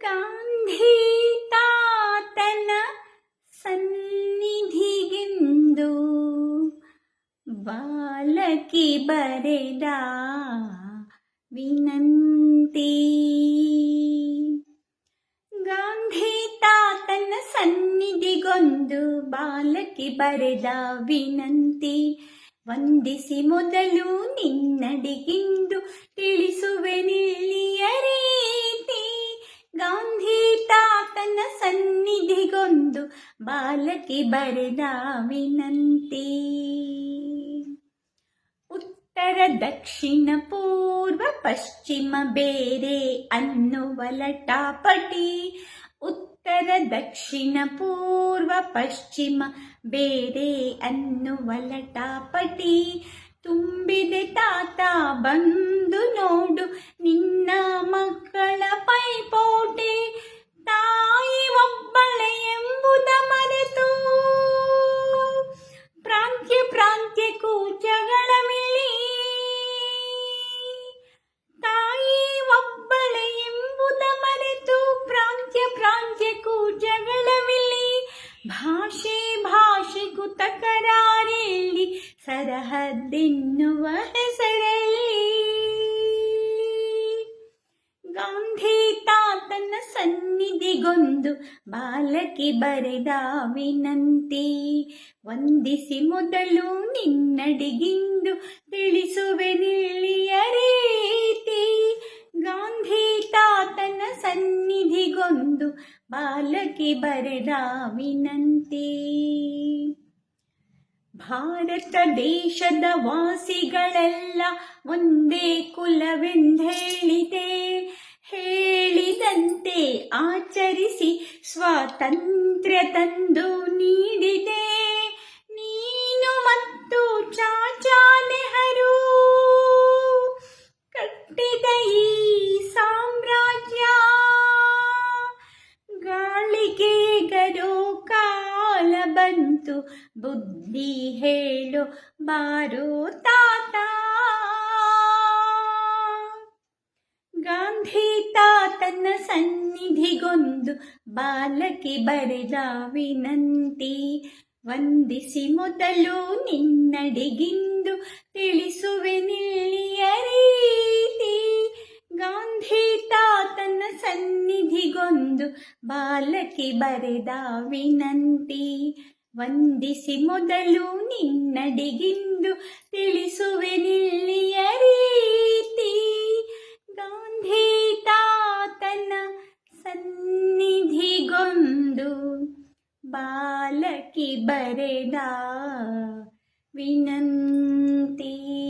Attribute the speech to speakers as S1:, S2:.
S1: ಗಾಂಧಿ ತಾತನ ಸನ್ನಿಧಿಗೆಂದು ಬಾಲಕಿ ಬರೆದ ವಿನಂತಿ. ಗಾಂಧಿ ತಾತನ ಸನ್ನಿಧಿಗೊಂದು ಬಾಲಕಿ ಬರೆದ ವಿನಂತಿ, ವಂದಿಸಿ ಮೊದಲು ನಿನ್ನಡಿಗಿಂದು ತಿಳಿಸುವೆ ನಿಲ್ಲಿಯ ರೀತಿ ಗಾಂಧಿ ತಾತನ ಸನ್ನಿಧಿಗೊಂದು ಬಾಲಕಿ ಬರೆದ ವಿನಂತಿ ಉತ್ತರ, ದಕ್ಷಿಣ, ಪೂರ್ವ, ಪಶ್ಚಿಮ, ಬೇರೆ ಅನ್ನುವ ಲಟಾಪಟಿ ಉತ್ತರ, ದಕ್ಷಿಣ, ಪೂರ್ವ, ಪಶ್ಚಿಮ, ಬೇರೆ ಅನ್ನುವ ಲಟಾಪಟಿ ತುಂಬಿದೆ ತಾತ ಬಂದು ನೋಡು ನಿನ್ನ ಭಾಷೆಗೂ ತಕರಾರೆಲ್ಲಿ ಸರಹದ್ದೆನ್ನುವ ಹೆಸರಲ್ಲಿ. ಗಾಂಧಿ ತಾತನ ಸನ್ನಿಧಿಗೊಂದು ಬಾಲಕಿ ಬರೆದ ವಿನಂತಿ, ವಂದಿಸಿ ಮೊದಲು ನಿನ್ನಡಿಗಿಂದು ತಿಳಿಸುವೆ ನಿಲ್ಲಿಯ ರೀತಿ. ಗಾಂಧಿ ತಾತನ ಸನ್ನಿಧಿಗೊಂದು ಬಾಲಕಿ ಬರೆದ ವಿನಂತಿ. ಭಾರತ ದೇಶದ ವಾಸಿಗಳೆಲ್ಲ ಒಂದೇ ಕುಲವೆಂದೇಳಿದೆ. ಹೇಳಿದಂತೆ ಆಚರಿಸಿ ಸ್ವಾತಂತ್ರ್ಯ ತಂದು ನೀಡಿದೆ. ಬಂತು. ಬುದ್ಧಿ ಹೇಳು, ಬಾರೋ ತಾತ. ಗಾಂಧಿ ತಾತನ ಸನ್ನಿಧಿಗೊಂದು ಬಾಲಕಿ ಬರೆದ ವಿನಂತಿ ವಂದಿಸಿ ಮೊದಲು ನಿನ್ನಡಿಗಿಂದು ತಿಳಿಸುವೆ ಸನ್ನಿಧಿಗೊಂದು ಬಾಲಕಿ ಬರೆದ ವಿನಂತಿ. ವಂದಿಸಿ ಮೊದಲು ನಿನ್ನಡಿಗಿಂದು ತಿಳಿಸುವೆ ನಿಲ್ಲಿಯ ರೀತಿ. ಗಾಂಧಿ ತಾತನ ಸನ್ನಿಧಿಗೊಂದು ಬಾಲಕಿ ಬರೆದ ವಿನಂತಿ.